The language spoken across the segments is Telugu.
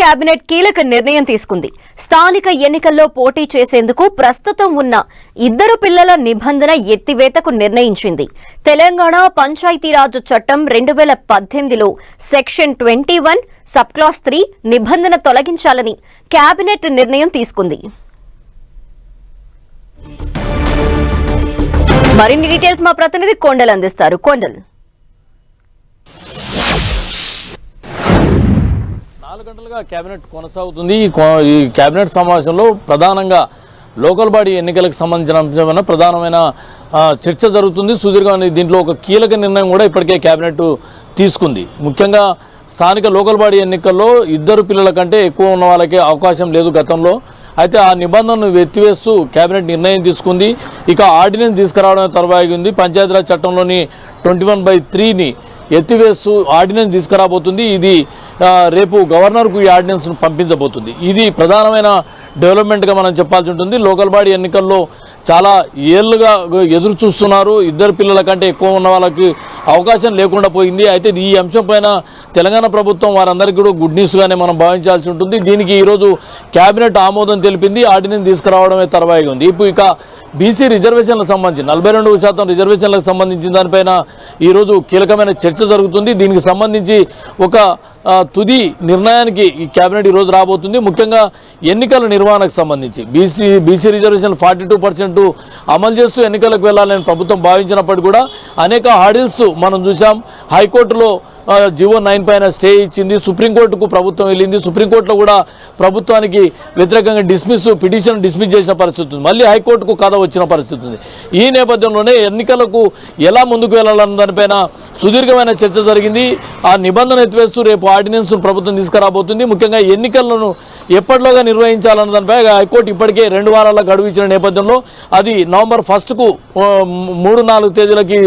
కేబినెట్ కీలక నిర్ణయం తీసుకుంది. స్థానిక ఎన్నికల్లో పోటీ చేసేందుకు ప్రస్తుతం ఉన్న ఇద్దరు పిల్లల నిబంధన ఎత్తివేతకు నిర్ణయించింది. తెలంగాణ పంచాయతీరాజ్ చట్టం రెండు వేల పద్దెనిమిదిలో section twenty one sub class three నిబంధన తొలగించాలని కేబినెట్ నిర్ణయం తీసుకుంది. మరిన్ని డీటెయిల్స్ మా ప్రతినిధి కొండల్ అందిస్తారు. కొండల్. నాలుగు గంటలుగా కేబినెట్ కొనసాగుతుంది. ఈ కేబినెట్ సమావేశంలో ప్రధానంగా లోకల్ బాడీ ఎన్నికలకు సంబంధించిన అంశమైన ప్రధానమైన చర్చ జరుగుతుంది. సుదీర్ఘమైన దీంట్లో ఒక కీలక నిర్ణయం కూడా ఇప్పటికే కేబినెట్ తీసుకుంది. ముఖ్యంగా స్థానిక లోకల్ బాడీ ఎన్నికల్లో ఇద్దరు పిల్లల కంటే ఎక్కువ ఉన్న వాళ్ళకి అవకాశం లేదు గతంలో. అయితే ఆ నిబంధనను ఎత్తివేస్తూ కేబినెట్ నిర్ణయం తీసుకుంది. ఇక ఆర్డినెన్స్ తీసుకురావడం తర్వాయింది పంచాయతీరాజ్ చట్టంలోని ట్వంటీ వన్ బై త్రీని ఎత్తివేస్తూ ఆర్డినెన్స్ తీసుకురాబోతుంది. ఇది రేపు గవర్నర్కు ఈ ఆర్డినెన్స్ను పంపించబోతుంది. ఇది ప్రధానమైన డెవలప్మెంట్గా మనం చెప్పాల్సి ఉంటుంది. లోకల్ బాడీ ఎన్నికల్లో చాలా ఏళ్ళుగా ఎదురు చూస్తున్నారు ఇద్దరు పిల్లల కంటే ఎక్కువ ఉన్న వాళ్ళకి అవకాశం లేకుండా పోయింది. అయితే ఈ అంశం పైన తెలంగాణ ప్రభుత్వం వారందరికీ కూడా గుడ్ న్యూస్గానే మనం భావించాల్సి ఉంటుంది. దీనికి ఈరోజు కేబినెట్ ఆమోదం తెలిపింది. ఆర్డినెన్స్ తీసుకురావడమే తర్వాయిగా ఉంది. ఇప్పుడు ఇక బీసీ రిజర్వేషన్లకు సంబంధించి నలభై రెండు శాతం రిజర్వేషన్లకు సంబంధించిన దానిపైన ఈరోజు కీలకమైన చర్చ జరుగుతుంది. దీనికి సంబంధించి ఒక తుది నిర్ణయానికి ఈ కేబినెట్ ఈరోజు రాబోతుంది. ముఖ్యంగా ఎన్నికల నిర్వహణకు సంబంధించి BC BC reservation forty two percent అమలు చేస్తూ ఎన్నికలకు వెళ్ళాలని ప్రభుత్వం భావించినప్పటికీ కూడా అనేక హాడిల్స్ మనం చూసాం హైకోర్టులో జివో నైన్ పైన స్టే ఇచ్చింది. సుప్రీంకోర్టుకు ప్రభుత్వం వెళ్ళింది. సుప్రీంకోర్టులో కూడా ప్రభుత్వానికి వ్యతిరేకంగా డిస్మిస్ పిటిషన్ డిస్మిస్ చేసిన పరిస్థితి ఉంది. మళ్ళీ హైకోర్టుకు కథ వచ్చిన పరిస్థితి ఉంది. ఈ నేపథ్యంలోనే ఎన్నికలకు ఎలా ముందుకు వెళ్ళాలన్న దానిపైన సుదీర్ఘమైన చర్చ జరిగింది. ఆ నిబంధన ఎత్తివేస్తూ రేపు ఆర్డినెన్స్ ప్రభుత్వం తీసుకురాబోతుంది. ముఖ్యంగా ఎన్నికలను ఎప్పటిలోగా నిర్వహించాలన్న దానిపై హైకోర్టు ఇప్పటికే రెండు వారాల గడువు ఇచ్చిన నేపథ్యంలో అది నవంబర్ ఫస్ట్కు మూడు నాలుగు తేదీలకి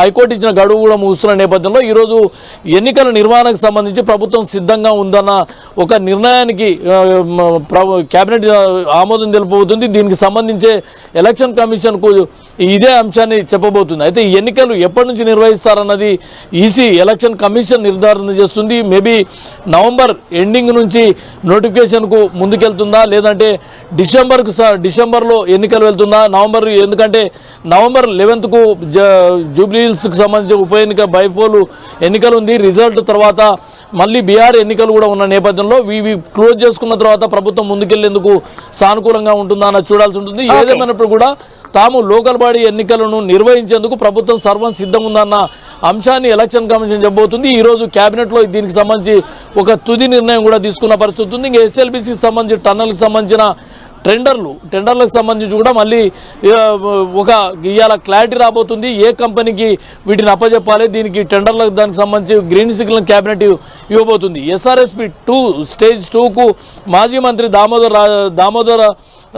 హైకోర్టు ఇచ్చిన గడువు కూడా ముగుస్తున్న నేపథ్యంలో ఈరోజు ఎన్నికల నిర్వహణకు సంబంధించి ప్రభుత్వం సిద్ధంగా ఉందన్న ఒక నిర్ణయానికి కేబినెట్ ఆమోదం తెలుపబోతుంది దీనికి సంబంధించే ఎలక్షన్ కమిషన్కు ఇదే అంశాన్ని చెప్పబోతుంది. అయితే ఈ ఎన్నికలు ఎప్పటి నుంచి నిర్వహిస్తారన్నది ఈసీ ఎలక్షన్ కమిషన్ నిర్ధారణ చేస్తుంది. మేబీ నవంబర్ ఎండింగ్ నుంచి నోటిఫికేషన్ నోటిఫికేషన్కు ముందుకెళ్తుందా? లేదంటే డిసెంబర్కు స- డిసెంబర్లో ఎన్నికలు వెళ్తుందా? నవంబర్ ఎందుకంటే నవంబర్ లెవెన్త్కు జూబ్లీ హిల్స్కి సంబంధించి ఉప ఎన్నిక బైపోలు ఎన్నికలు ఉంది. రిజల్ట్ తర్వాత మళ్ళీ బీహార్ ఎన్నికలు కూడా ఉన్న నేపథ్యంలో ఇవి క్లోజ్ చేసుకున్న తర్వాత ప్రభుత్వం ముందుకెళ్ళేందుకు సానుకూలంగా ఉంటుందా అన్నది చూడాల్సి ఉంటుంది. ఏదేమైనప్పుడు కూడా తాము లోకల్బాడీ ఎన్నికలను నిర్వహించేందుకు ప్రభుత్వం సర్వం సిద్ధంగా ఉందన్న అంశాన్ని ఎలక్షన్ కమిషన్ చెప్పబోతుంది. ఈ రోజు కేబినెట్లో దీనికి సంబంధించి ఒక తుది నిర్ణయం కూడా తీసుకున్న పరిస్థితి ఉంది. ఇంకా ఎస్ఎల్బిసికి సంబంధించి టన్నల్కి సంబంధించిన టెండర్లు టెండర్లకు సంబంధించి కూడా మళ్ళీ ఒక ఇవాళ క్లారిటీ రాబోతుంది. ఏ కంపెనీకి వీటిని అప్పజెప్పాలి దీనికి టెండర్లకు దానికి సంబంధించి గ్రీన్ సిగ్నల్ క్యాబినెట్ ఇవ్వబోతుంది. ఎస్ఆర్ఎస్పి టూ స్టేజ్ టూకు మాజీ మంత్రి దామోదర్ దామోదర్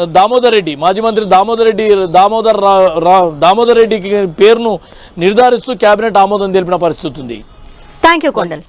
దామోదర్ రెడ్డి మాజీ మంత్రి దామోదర్ రెడ్డి దామోదర్ రా- దామోదర్ రెడ్డికి పేరును నిర్ధారిస్తూ కేబినెట్ ఆమోదం తెలిపిన పరిస్థితి ఉంది. Thank you Kondal